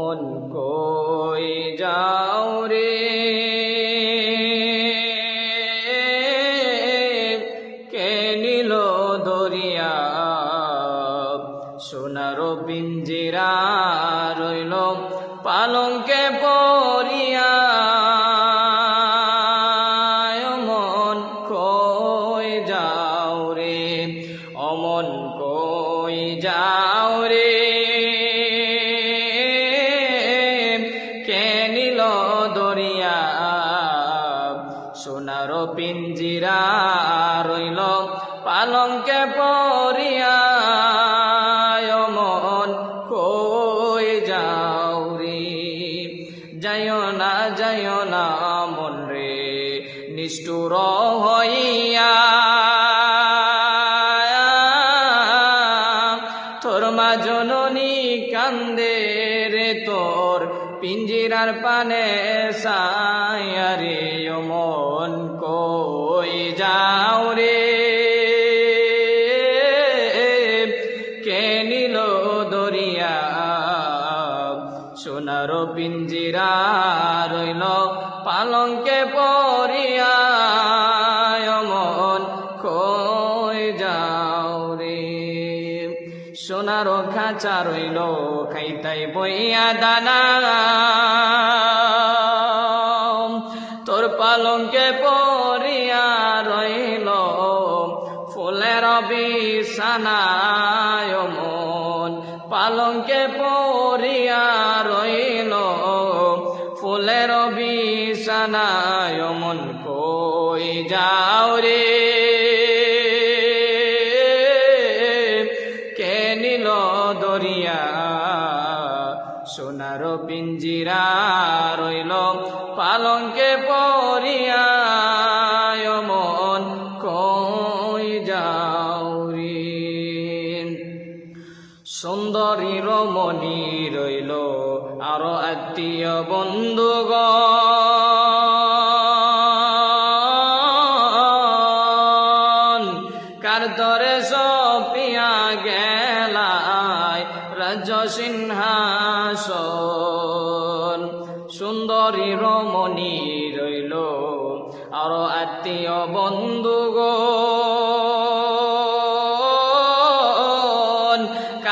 অমন কই যাও রে? কে নিল দরিয়া? সোনার পিঞ্জিরা রইল পালঙ্কে পরিয়া অমন কই যাও রে? অমন কই যাও রে? রইল পালঙ্কে পরিয়া অমন কই যাও রে? যাইও না যাইও না মন রে, নিষ্ঠুর হইয়া। তোর মা জননী কান্দে রে, তোর পিঞ্জিরার পানে সায়ারে মন কই যাও রে? কে নিল দরিয়া? সোনার পিঞ্জিরা রইল পালঙ্কে পরিয়া মন কই যাও রে? সোনার খাঁচা রইল খাইতাই বইয়া দানা। তোর পালঙ্কে পরিয়া বিছানায় মন, পালঙ্কে পরিয়া রইল। ফুলের বিছানায় মন কই যাও রে? কে নিল দরিয়া? সোনার পিঞ্জিরা রইল। পালঙ্কে পরিয়া সুন্দরী রমণী রইল আরও আত্মীয় বন্ধুগ কার তরে সপিয়া গেলায় রাজ্য সিংহাসন। সুন্দরী রমণী রইল আরও আত্মীয় বন্ধুগণ।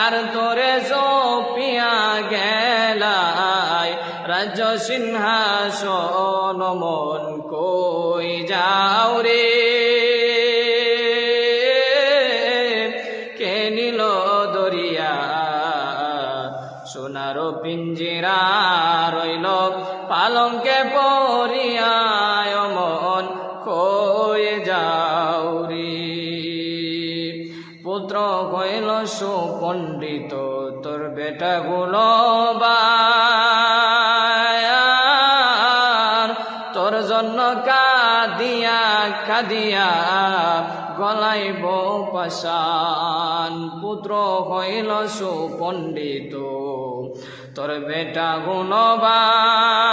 কার তোরে জপিয়া গেলায় রাজ্য সিংহাসন মন কই যাও রে? কে নিল দরিয়া? সোনার পিঞ্জিরা রইল, পালঙ্কে পরিয়া কইল সুপণ্ডিত, তোর বেটা গুলো তোর জন্য কাদিয়া কাদিয়া গলাইব পাশান পুত্র হইল সুপণ্ডিত, তোর বেটা গুণবান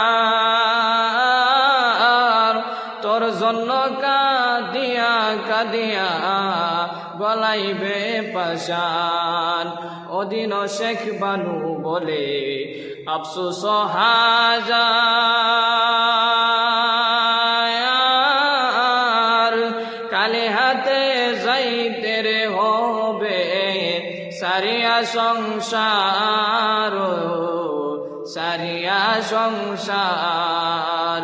তোর জন্য কাদিয়া কাদিয়া গলাইবে পাশান অদিন শেখ বানু বলে, আফসুস হাজার, কালে হাতে যাইতে রে হবে সারিয়া সংসার। সারিয়া সংসার।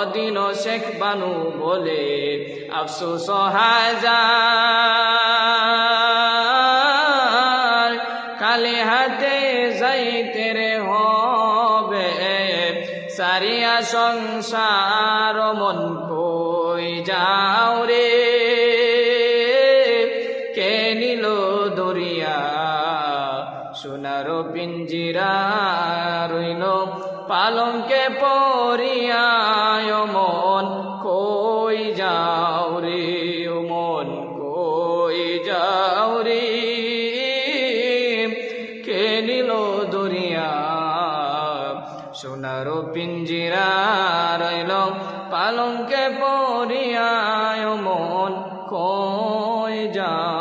অদিন শেখ বানু বলে, আফসোস হাজার, কালে হাতে যাইতে রে হবে। সারিয়া সংসার মন কই যাও পীরা রইল, পালঙ্কে পরিয়ায় মন কই যাও রে মন কই যাও রে। কে নিল দরিয়া? সোনার পিঞ্জিরা রইল, পালঙ্কে পরিয়ায় মন কই যাও